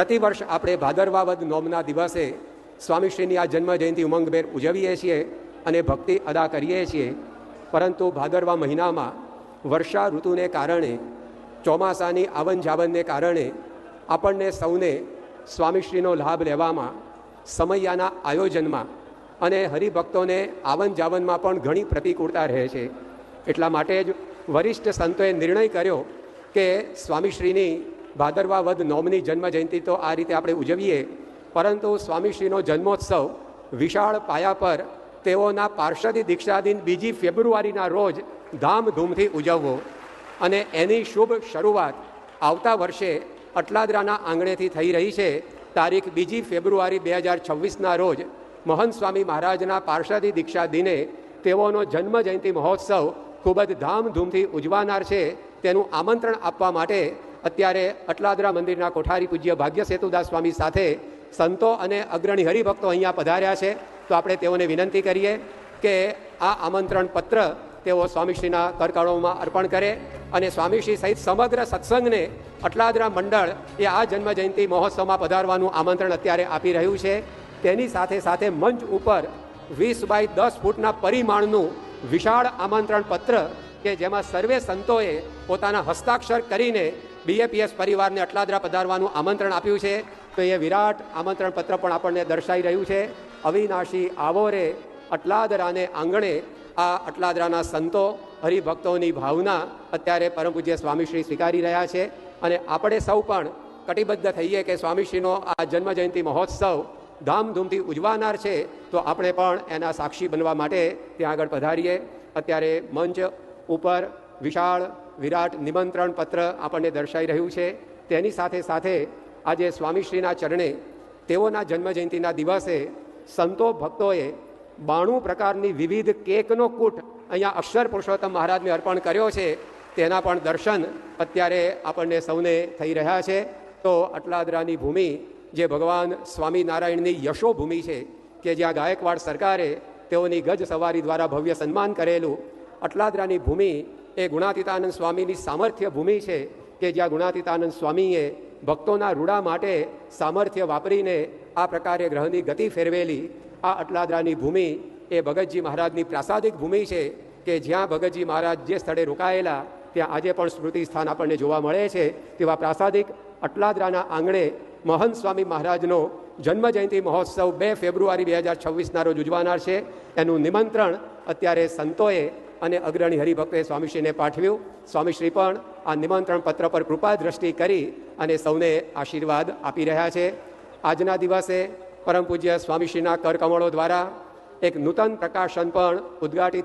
પ્રતિવર્ષ આપણે ભાદરવા વદ નોમના દિવસે સ્વામીશ્રીની આ જન્મ જયંતિ ઉમંગભેર ઉજવીએ છીએ અને ભક્તિ અદા કરીએ છીએ. પરંતુ ભાદરવા મહિનામાં વર્ષા ઋતુને કારણે, ચોમાસાની આવન જાવનને કારણે આપણને સૌને સ્વામીશ્રીનો લાભ લેવામાં સમયયાના આયોજનમાં અને હરિભક્તોને આવન જાવનમાં પણ ઘણી પ્રતિકૂળતા રહે છે. એટલા માટે જ વરિષ્ઠ સંતોએ નિર્ણય કર્યો કે સ્વામીશ્રીની ભાદરવા વધ નોમની જન્મ જયંતિ તો આ રીતે આપણે ઉજવીએ. પરંતુ સ્વામીશ્રીનો જન્મોત્સવ વિશાળ પાયા પર તેઓના પાર્ષદી દીક્ષાદિન બીજી ફેબ્રુઆરીના રોજ ધામધૂમથી ઉજવવો. અને એની શુભ શરૂઆત આવતા વર્ષે અટલાદરાના આંગણેથી થઈ રહી છે. તારીખ બીજી ફેબ્રુઆરી બે હજાર છવ્વીસના રોજ મહંત સ્વામી મહારાજના પાર્ષદી દીક્ષા દિને તેઓનો જન્મ જયંતિ મહોત્સવ ખૂબ જ ધામધૂમથી ઉજવાનાર છે. તેનું આમંત્રણ આપવા માટે અત્યારે અટલાદરા મંદિરના કોઠારી પૂજ્ય ભાગ્ય સેતુદાસ સ્વામી સાથે સંતો અને અગ્રણી હરિભક્તો અહીંયા પધાર્યા છે. તો આપણે તેઓને વિનંતી કરીએ કે આ આમંત્રણ પત્ર તેઓ સ્વામીશ્રીના કરકળોમાં અર્પણ કરે અને સ્વામીશ્રી સહિત સમગ્ર સત્સંગને અટલાદરા મંડળ એ આ જન્મ જયંતિ મહોત્સવમાં પધારવાનું આમંત્રણ અત્યારે આપી રહ્યું છે. તેની સાથે સાથે મંચ ઉપર વીસ બાય દસ ફૂટના પરિમાણનું વિશાળ આમંત્રણ પત્ર કે જેમાં સર્વે સંતોએ પોતાના હસ્તાક્ષર કરીને બીએપીએસ પરિવારને અટલાદરા પધારવાનું આમંત્રણ આપ્યું છે. તો એ વિરાટ આમંત્રણ પત્ર પણ આપણને દર્શાઈ રહ્યું છે. અવિનાશી આવોરે અટલાદરાને આંગણે આ અટલાદરાના સંતો હરિભક્તોની ભાવના અત્યારે પરમ પૂજ્ય સ્વામીશ્રી સ્વીકારી રહ્યા છે. અને આપણે સૌ પણ કટિબદ્ધ થઈએ કે સ્વામીશ્રીનો આ જન્મ જયંતિ મહોત્સવ ધામધૂમથી ઉજવાનાર છે, તો આપણે પણ એના સાક્ષી બનવા માટે ત્યાં આગળ પધારીએ. અત્યારે મંચ ઉપર વિશાળ વિરાટ નિમંત્રણ પત્ર આપણને દર્શાઈ રહ્યું છે. તેની સાથે સાથે આજે સ્વામીશ્રીના ચરણે તેઓના જન્મજયંતિના દિવસે સંતો ભક્તોએ બાણું પ્રકારની વિવિધ કેકનો કૂટ અહીંયા અક્ષર પુરુષોત્તમ મહારાજને અર્પણ કર્યો છે. તેના પણ દર્શન અત્યારે આપણને સૌને થઈ રહ્યા છે. તો અટલાદરાની ભૂમિ જે ભગવાન સ્વામિનારાયણની યશોભૂમિ છે કે જ્યાં ગાયકવાડ સરકારે તેઓની ગજ સવારી દ્વારા ભવ્ય સન્માન કરેલું, અટલાદરાની ભૂમિ એ ગુણાતીતાનંદ સ્વામીની સામર્થ્ય ભૂમિ છે કે જ્યાં ગુણાતીતાનંદ સ્વામીએ ભક્તોના રૂડા માટે સામર્થ્ય વાપરીને આ પ્રકારે ગ્રહની ગતિ ફેરવેલી. આ અટલાદરાની ભૂમિ એ ભગતજી મહારાજની પ્રાસાદિક ભૂમિ છે કે જ્યાં ભગતજી મહારાજ જે સ્થળે રોકાયેલા, ત્યાં આજે પણ સ્મૃતિ સ્થાન આપણને જોવા મળે છે. તેવા પ્રાસાદિક અટલાદરાના આંગણે મહંત સ્વામી મહારાજનો જન્મજયંતિ મહોત્સવ બે ફેબ્રુઆરી બે હજાર છવ્વીસના રોજ ઉજવાનાર છે. એનું નિમંત્રણ અત્યારે સંતોએ અને અગ્રણી હરિભક્તોએ સ્વામીશ્રીને પાઠવ્યું. સ્વામીશ્રી પણ આ નિમંત્રણ પત્ર પર કૃપા દ્રષ્ટિ કરી અને સૌને આશીર્વાદ આપી રહ્યા છે. આજના દિવસે પરમ પૂજ્ય સ્વામીશ્રીના કરકમળો દ્વારા એક નૂતન પ્રકાશન પણ ઉદ્ઘાટિત